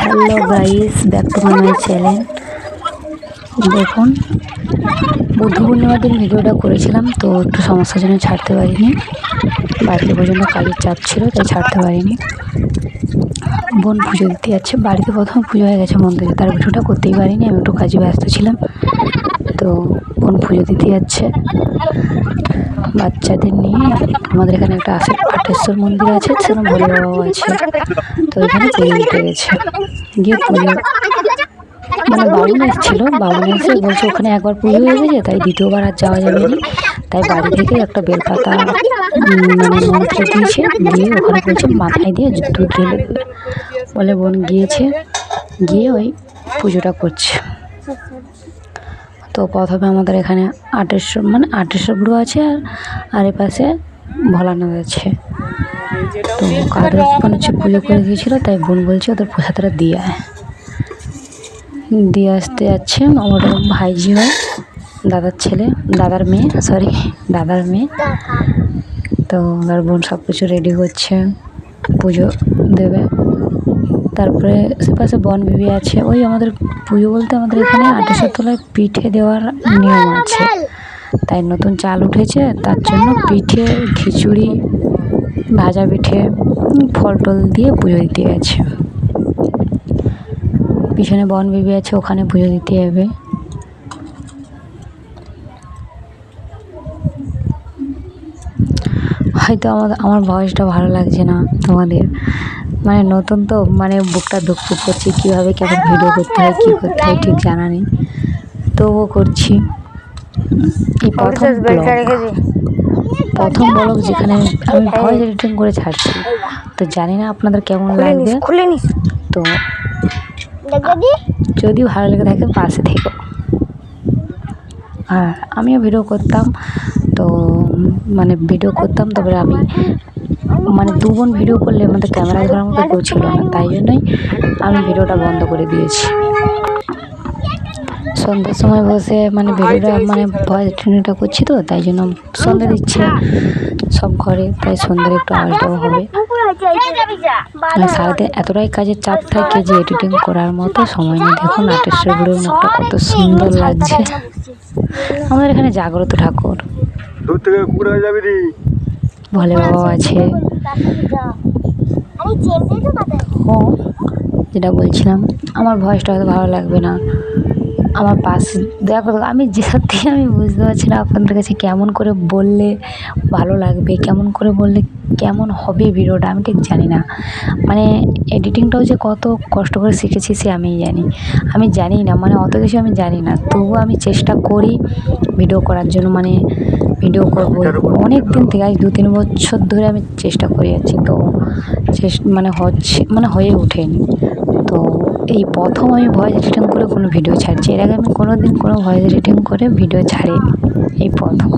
Hello guys, back to my channel. দেখুন বুদ্ধ পূর্ণিমার দিন ভিডিওটা করেছিলাম, তো একটু সমস্যার জন্য ছাড়তে পারিনি। বাড়িতে পর্যন্ত কাজের চাপ ছিল, তাই ছাড়তে পারিনি। বোন পুজো দিতে যাচ্ছে, বাড়িতে প্রথম পুজো হয়ে গেছে মন্দিরে, তার ভিডিওটা করতেই পারিনি, আমি একটু কাজে ব্যস্ত ছিলাম। তো বোন পুজো দিতে যাচ্ছে বাচ্চাদের নিয়ে আমাদের এখানে একটা আছে পাটেশ্বর মন্দির আছে সেখানে ভোলে বাবাও আছে। তো এখানে পুজো দিতে গেছে। গিয়ে পুজো মানে বাবুন এসেছিল, বাবুন এসে বলছে ওখানে একবার পুজো হয়ে গেছে, তাই দ্বিতীয়বার আর যাওয়া যাবে না। তাই বাড়ি থেকে একটা বেলপাতা মানে মন্ত্র দিয়েছে, দিয়ে ওখানে বলছে মাথায় দিয়ে দুধ ঢেলে বলে বোন গিয়েছে, গিয়ে ওই পুজোটা করছে। তো প্রথমে আমাদের এখানে আটেশ্বর মানে আটেশ্বর গুরু আছে আর আর পাশে ভোলানাথ আছে তো মানে হচ্ছে পুজো করে দিয়েছিল তাই বোন বলছে ওদের প্রসাদটা দিয়ে আয়। দিয়ে আসতে যাচ্ছে আমার ভাইজি হয় দাদার ছেলে দাদার মেয়ে সরি দাদার মেয়ে। তো আর বোন সব কিছু রেডি করছে পুজো দেবে। তারপরে পাশে বন বিবি আছে। ওই আমাদের পুজো বলতে আমাদের এখানে আঠাশের তলায় পিঠে দেওয়ার নিয়ম আছে। তাই নতুন চাল উঠেছে, তার জন্য পিঠে, খিচুড়ি, ভাজা পিঠে, ফল টল দিয়ে পুজো দিতে গেছে। পিছনে বন বিবি আছে, ওখানে পুজো দিতে যাবে। হয়তো আমার আমার ভয়েসটা ভালো লাগছে না তোমাদের। মানে নতুন তো মানে বুকটা দুঃখ করছি কীভাবে কেমন ভিডিও করতে হয় কী করতে হয় ঠিক জানা নেই। তবুও করছি। এই প্রথম ব্লগ প্রথম ব্লগ যেখানে আমি ভয়েস এডিটিং করে ছাড়ছি। তো জানি না আপনাদের কেমন লাগবে। তো যদি? ভালো লেগে থাকে পাশে থেকো। আর আমিও ভিডিও করতাম। তো মানে ভিডিও করতাম তারপরে আমি মানে দু বোন ভিডিও করলে আমাদের ক্যামেরা ধরার মতো কেউ ছিল না, তাই জন্যই আমি ভিডিওটা বন্ধ করে দিয়েছি। সন্ধ্যার সময় বসে মানে ভিডিওটা মানে ভয়েস ট্রেনিংটা করছি তো, তাই জন্য সন্ধ্যে দিচ্ছে সব ঘরে তাই সন্ধ্যের একটু আওয়াজটাও হবে। মানে সারাদিন এতটাই কাজের চাপ থাকে যে এডিটিং করার মতো সময় নেই। দেখুন নাটেশ্বরগুলোর মুখটা কত সুন্দর লাগছে। আমাদের এখানে জাগ্রত ঠাকুর। দূর থেকে কুকুর হয়ে যাবি ভোলে বাবা আছে। ও যেটা বলছিলাম আমার ভয়েসটা হয়তো ভালো লাগবে না। আমার পাশে দেখো আমি যে সত্যি আমি বুঝতে পারছি না আপনাদের কাছে কেমন করে বললে ভালো লাগবে কেমন করে বললে কেমন হবে ভিডিওটা আমি ঠিক জানি না। মানে এডিটিংটাও যে কত কষ্ট করে শিখেছি সে আমিই জানি। আমি জানি না মানে অত কিছু আমি জানি না। তবুও আমি চেষ্টা করি ভিডিও করার জন্য মানে ভিডিও করব অনেক দিন থেকে আজ দু তিন বছর ধরে আমি চেষ্টা করে যাচ্ছি তো মানে হচ্ছে মানে হয়ে ওঠেনি। তো এই প্রথম আমি ভয়েস এডিটিং করে কোনো ভিডিও ছাড়ছি এর আগে আমি কোনো দিন কোনো ভয়েস এডিটিং করে ভিডিও ছাড়িনি এই প্রথম।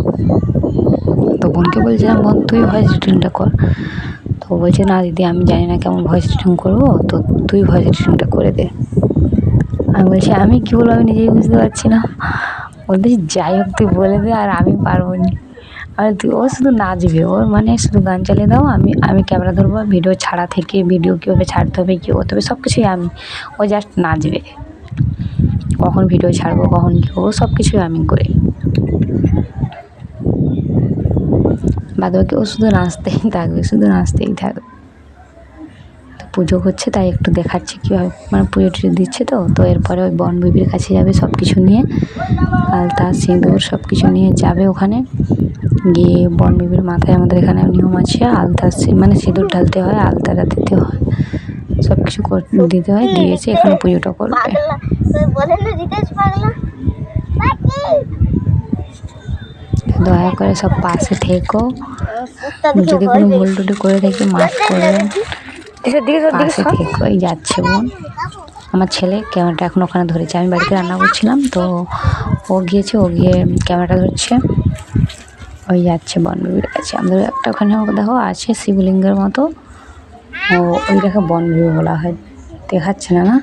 তো বোনকে বলছিলাম বোন তুই ভয়েস এডিটিংটা কর। তো বলছে না দিদি আমি জানি না কেমন ভয়েস এডিটিং করব তো তুই ভয়েস এডিটিংটা করে দে। আমি বলছি আমি কী বলব? আমি নিজেই বুঝতে পারছি না। বলতে যাই হোক, তুই বলে দে, আর আমি পারব না। আর তুই, ও শুধু নাচবে, ওর মানে শুধু গান চালিয়ে দাও, আমি আমি ক্যামেরা ধরবো ভিডিও ছাড়া থেকে, ভিডিও কীভাবে ছাড়তে হবে, কী করতে হবে সব কিছুই আমি, ও জাস্ট নাচবে। কখন ভিডিও ছাড়বো, কখন কী করব সব কিছুই আমি করি। বাদ বাকি ও শুধু নাচতেই থাকবে, শুধু নাচতেই থাকবে। পুজো করছে তাই একটু দেখাচ্ছি কীভাবে মানে পুজো টুজো দিচ্ছে তো তো এরপরে ওই বন বিবির কাছে যাবে সব কিছু নিয়ে আলতা সিঁদুর সব কিছু নিয়ে যাবে ওখানে। গিয়ে বন বিবির মাথায় আমাদের এখানে নিয়ম আছে আলতা সি- মানে সিঁদুর ঢালতে হয় আলতাটা দিতে হয়। সব কিছু কর- দিতে হয় দিয়েছে এখানে পুজোটা করবে। দয়া করে সব পাশে থেকো। যদি কোনো ভুল টুটি করে থাকি মাফ করবেন। পাশে থেকো এই যাচ্ছে বোন। আমার ছেলে ক্যামেরাটা এখন ওখানে ধরেছে। আমি বাড়িতে রান্না করছিলাম তো ও গিয়েছে ও গিয়ে ক্যামেরাটা ধরছে। ওই যাচ্ছে বনবিবির কাছে আমাদের একটা ওখানে দেখো আছে শিবলিঙ্গের মতো। ও ওইটাকে বনবিবি বলা হয়। দেখাচ্ছে না না?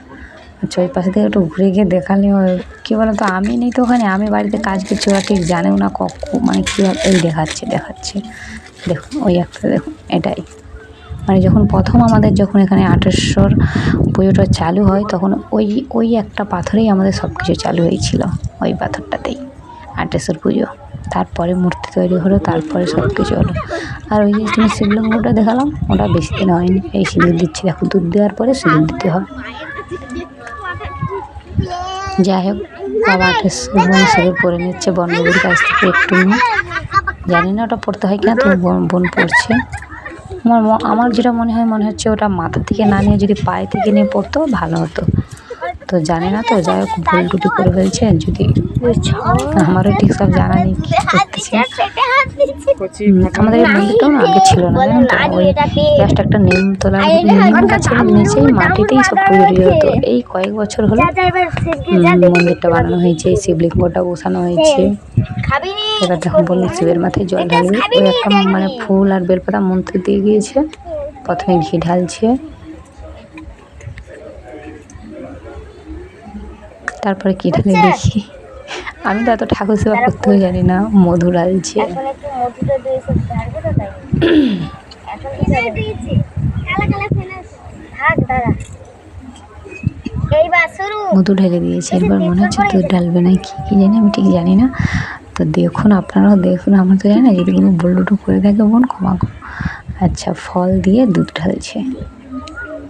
আচ্ছা ওই পাশে থেকে একটু ঘুরে গিয়ে দেখালে ওই- কী বলো তো আমি নেই তো ওখানে। আমি বাড়িতে কাজ করছি ওরা ঠিক জানেও না কখন মানে কীভাবে এই দেখাচ্ছে দেখাচ্ছে। দেখুন ওই একটা দেখুন এটাই। মানে যখন প্রথম আমাদের যখন এখানে আটেশ্বর পুজোটা চালু হয়, তখন ওই ওই একটা পাথরেই আমাদের সব কিছু চালু হয়েছিল, ওই পাথরটাতেই আটেশ্বর পুজো। তারপরে মূর্তি তৈরি হলো, তারপরে সব কিছু হলো। আর ওই যে তুমি শিবলিঙ্গটা দেখালাম, ওটা বেশি দিন হয়নি। এই সিঁদুর দিচ্ছি, দেখো, দুধ দেওয়ার পরে সিঁদুর দিতে হয় যাই হোক, বাবা আটেশ্বর সিঁদুর পরে নিচ্ছে বনবুড়ির কাছ থেকে একটু জানি না ওটা পড়তে হয় কিনা বোন বোন পড়ছে। আমার আমার যেটা মনে হয় মনে হচ্ছে ওটা মাথা থেকে না নিয়ে যদি পায়ে থেকে নিয়ে পড়তো ভালো হতো। তো জানে না তো যাই হোক ভুল টুটি করে ফেলছে যদি আমারও ঠিক সব জানা নেই কী করতেছে আমাদের এই মন্দিরটাও না আগে ছিল না জানেন তো ওই জাস্ট একটা নিম তোলা গাছের নিচেই মাটিতেই সব পুজো টুজো হতো এই কয়েক বছর হলো মন্দিরটা বানানো হয়েছে শিবলিঙ্গটা বসানো হয়েছে এবার যখন বলল শিবের মাথায় জল ঢালবে ওই একটা মানে ফুল আর বেলপাতা মন্ত্র দিয়ে গিয়েছে প্রথমে ঘি ঢালছে তারপরে কি ঢালে দেখি। আমি তো এত ঠাকুর সেবা করতেও জানি না মধু ঢালছে এখন একটু মধুটা দিয়ে সব ঝাড়বে তো তাই। এখন কি দিয়েছি? কালা কালা ফেলে থাক দাঁড়া। এইবার শুরু মধু ঢেলে দিয়েছে এবার মনে হচ্ছে দুধ ঢালবে না কি কি জানি আমি ঠিক জানি না। তো দেখুন আপনারাও দেখুন আমার তো জানি না যদি কোনো বল্লুটু করে থাকে বোন ক্ষমা করো। আচ্ছা ফল দিয়ে দুধ ঢালছে।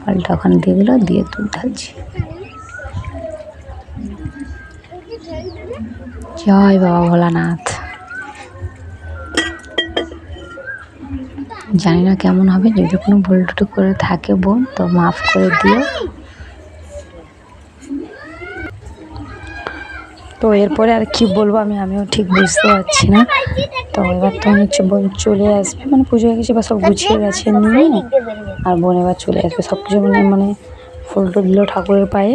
ফলটা ওখানে দিয়ে দিল দিয়ে দুধ ঢালছে। জয় বাবা ভোলানাথ। জানি না কেমন হবে, যদি কোনো ভুল টুটু করে থাকে বোন, তো মাফ করে দিও। তো এরপরে আর কি বলব আমি, আমিও ঠিক বুঝতে পারছি না। তো এবার তো হচ্ছে বোন চলে আসবে মানে পুজো হয়ে গেছে বা সব গুছিয়ে গেছে নিয়ে। আর বোন এবার চলে আসবে, সব কিছু মানে মানে ফুল টুল দিল ঠাকুরের পায়ে।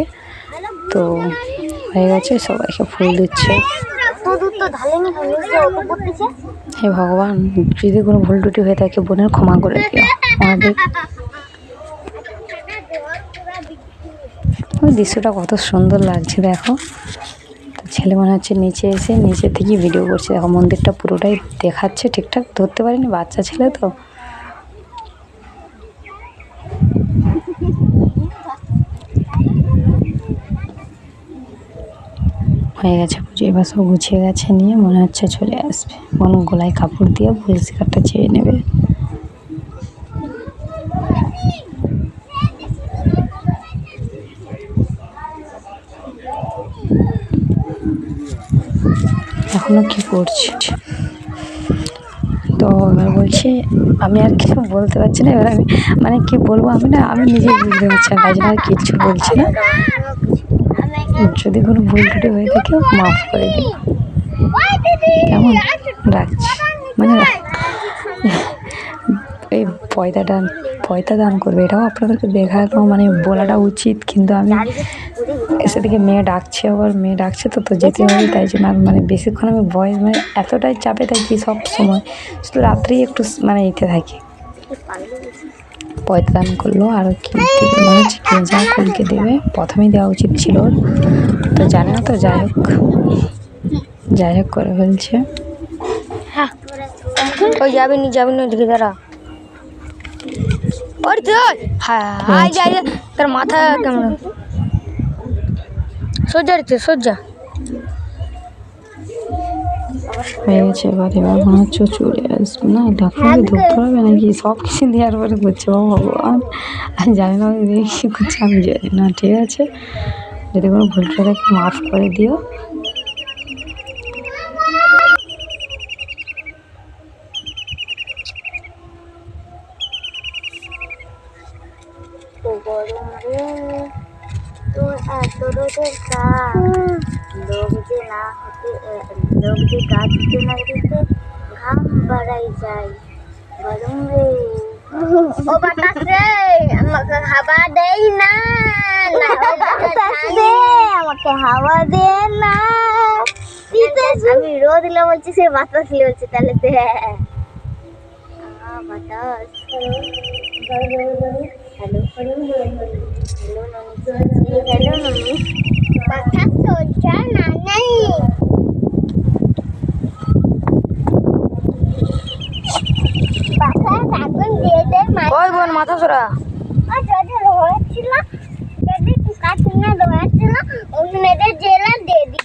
তো হয়ে গেছে, সবাইকে ফুল দিচ্ছে। হে ভগবান, যদি কোনো ভুল টুটি হয়ে থাকে, বোনের ক্ষমা করে আমাদের ওই দৃশ্যটা কত সুন্দর লাগছে, দেখো। ছেলে মনে হচ্ছে নিচে এসে, নিচে থেকে ভিডিও করছে। দেখো, মন্দিরটা পুরোটাই দেখাচ্ছে ঠিকঠাক। ধরতে পারিনি, বাচ্চা ছেলে তো। হয়ে গেছে পুজো। এবার সব গুছিয়ে গেছে, নিয়ে মনে হচ্ছে চলে আসবে। কোনো গলায় কাপড় দিয়ে ভুল শিকারটা চেয়ে নেবে। এখনও কি করছি? তো এবার বলছি, আমি আর কিছু বলতে পারছি না। এবার আমি মানে কি বলব আমি না, আমি নিজেই বুঝতে পারছি না আর কিচ্ছু বলছি না। যদি কোনো ভুল টুটি হয়ে থাকে, মাফ করে দিও কেমন? রাখছি। মানে এই পয়দা দান পয়দা দান করবে, এটাও আপনাদেরকে দেখানো মানে বলাটা উচিত, কিন্তু আমি সেদিকে মেয়ে ডাকছে, আবার মেয়ে ডাকছে তো তো যেতে হবে, তাই জন্য মানে বেশিক্ষণ আমি বয়স মানে এতটাই চাপে থাকি সব সময়, শুধু রাত্রেই একটু মানে এতে থাকি। পয়তা দান করল আর মনে হচ্ছে যা কলকে দেবে। প্রথমেই দেওয়া উচিত ছিল। তো জানে না তো যাই হোক। যাই হোক করে ফেলছে। ওই যাবি নি যাবি না দিকে দাঁড়া। ওর হ্যাঁ যাই তোর মাথা কেমন? সোজা রে সোজা। হয়ে গেছে এবার এবার মনে হচ্ছে চলে। না ডাক্তারকে ধরতে হবে নাকি? সব কিছু দেওয়ার পরে করছে ও ভগবান আমি জানি না কী করছে আমি জানি না ঠিক আছে? যদি কোনো ভুল করে মাফ করে দিও। লোক যে না হতে লোক যে গাছ না দিতে ঘাম বাড়াই যায় গরম রে ও বাতাস রে আমাকে হাওয়া দেই না বাতাস রে আমাকে হাওয়া দে না আমি রো দিলে বলছি সে বাতাস দিলে বলছে তাহলে আহ, বাতাস হ্যালো হ্যালো হ্যালো বাতাস চলছে না নেই বাতাস আগুন দিয়ে দে ওই বোন মাথা সোরা আর যদি হয়েছিল